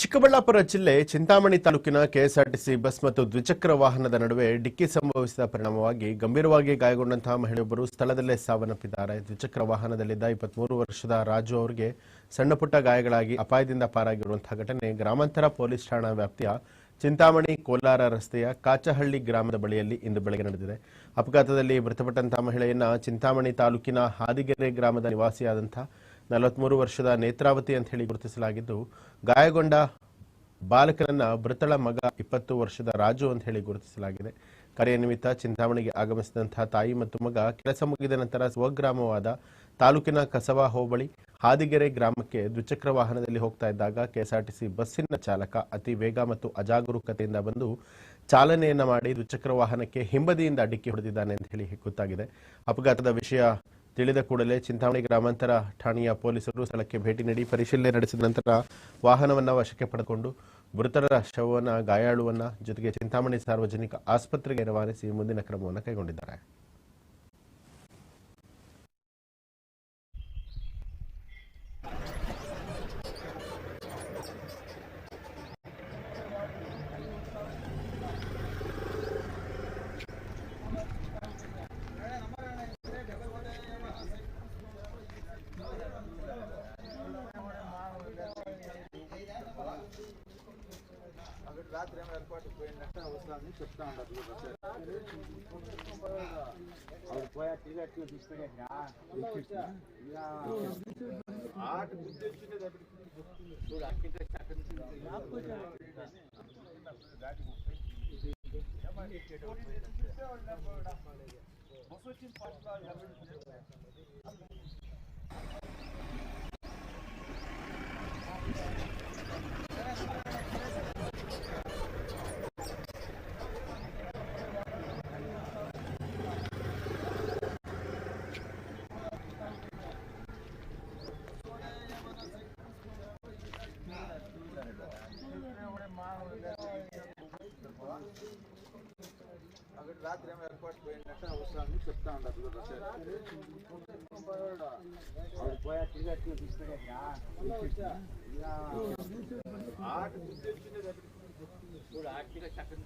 ಚಿಕ್ಕಬಳ್ಳಾಪುರ ಜಿಲ್ಲೆ ಚಿಂತಾಮಣಿ ತಾಲೂಕಿನ KSRTC bus ಮತ್ತು ದ್ವಿಚಕ್ರ ವಾಹನದ ನಡುವೆ ಡಿಕ್ಕಿ ಸಂಭವಿಸಿದ ಪರಿಣಾಮವಾಗಿ ಗಂಭೀರವಾಗಿ ಗಾಯಗೊಂಡಂತಹ ಮಹಿಳೆಯೊಬ್ಬರು ಸ್ಥಳದಲ್ಲೇ ಸಾವನ್ನಪ್ಪಿದ್ದಾರೆ. ದ್ವಿಚಕ್ರ ವಾಹನದಲ್ಲಿದ್ದ ಇಪ್ಪತ್ಮೂರು ವರ್ಷದ ರಾಜು ಅವರಿಗೆ ಸಣ್ಣಪುಟ್ಟ ಗಾಯಗಳಾಗಿ ಅಪಾಯದಿಂದ ಪಾರಾಗಿರುವಂತಹ ಘಟನೆ ಗ್ರಾಮಾಂತರ ಪೊಲೀಸ್ ಠಾಣಾ ವ್ಯಾಪ್ತಿಯ ಚಿಂತಾಮಣಿ ಕೋಲಾರ ರಸ್ತೆಯ ಕಾಚಹಳ್ಳಿ ಗ್ರಾಮದ ಬಳಿಯಲ್ಲಿ ಇಂದು ಬೆಳಗ್ಗೆ ನಡೆದಿದೆ. ಅಪಘಾತದಲ್ಲಿ ಮೃತಪಟ್ಟಂತಹ ಮಹಿಳೆಯನ್ನ ಚಿಂತಾಮಣಿ ತಾಲೂಕಿನ ಹಾದಿಗೆರೆ ಗ್ರಾಮದ ನಿವಾಸಿಯಾದಂತಹ ನಲವತ್ಮೂರು ವರ್ಷದ ನೇತ್ರಾವತಿ ಅಂತ ಹೇಳಿ ಗುರುತಿಸಲಾಗಿದ್ದು, ಗಾಯಗೊಂಡ ಬಾಲಕನನ್ನ ಮೃತಳ ಮಗ ಇಪ್ಪತ್ತು ವರ್ಷದ ರಾಜು ಅಂತ ಹೇಳಿ ಗುರುತಿಸಲಾಗಿದೆ. ಕಾರ್ಯನಿಮಿತ್ತ ಚಿಂತಾಮಣಿಗೆ ಆಗಮಿಸಿದಂತಹ ತಾಯಿ ಮತ್ತು ಮಗ ಕೆಲಸ ಮುಗಿದ ನಂತರ ಸ್ವಗ್ರಾಮವಾದ ತಾಲೂಕಿನ ಕಸವಾ ಹೋಬಳಿ, ಹಾದಿಗೆರೆ ಗ್ರಾಮಕ್ಕೆ ದ್ವಿಚಕ್ರ ವಾಹನದಲ್ಲಿ ಹೋಗ್ತಾ ಇದ್ದಾಗ ಕೆಎಸ್ಆರ್ಟಿಸಿ ಬಸ್ಸಿನ ಚಾಲಕ ಅತಿ ವೇಗ ಮತ್ತು ಅಜಾಗರೂಕತೆಯಿಂದ ಬಂದು ಚಾಲನೆಯನ್ನ ಮಾಡಿ ದ್ವಿಚಕ್ರ ವಾಹನಕ್ಕೆ ಹಿಂಬದಿಯಿಂದ ಡಿಕ್ಕಿ ಹೊಡೆದಿದ್ದಾನೆ ಅಂತ ಹೇಳಿ ಗೊತ್ತಾಗಿದೆ. ಅಪಘಾತದ ವಿಷಯ ತಿಳಿದ ಕೂಡಲೇ ಚಿಂತಾಮಣಿ ಗ್ರಾಮಾಂತರ ಠಾಣೆಯ ಪೊಲೀಸರು ಸ್ಥಳಕ್ಕೆ ಭೇಟಿ ನೀಡಿ ಪರಿಶೀಲನೆ ನಡೆಸಿದ ನಂತರ ವಾಹನವನ್ನು ವಶಕ್ಕೆ ಪಡೆದುಕೊಂಡು ಮೃತರ ಶವವನ್ನು ಗಾಯಾಳುವನ್ನ ಜೊತೆಗೆ ಚಿಂತಾಮಣಿ ಸಾರ್ವಜನಿಕ ಆಸ್ಪತ್ರೆಗೆ ರವಾನಿಸಿ ಮುಂದಿನ ಕ್ರಮವನ್ನು ಕೈಗೊಂಡಿದ್ದಾರೆ. రాత్రి ఏమో ఏర్పాటు పోయినట్టు అవసరాన్ని చెప్తా ఉండదు ಅವ್ರು పోయా ಟಿಕೆಟ್ తీసుకునేదా ఆట బుద్ధి వచ్చింది చూడు అక్కడ అక్కడ బస్ వచ్చింది ఫస్ట్ కాబట్టి రాత్రి ఏమో ఏర్పాటు పోయిందంటే అవసరాన్ని చెప్తా ఉండదు ఆట గుర్తించింది ఇప్పుడు ఆర్టిగా చక్కని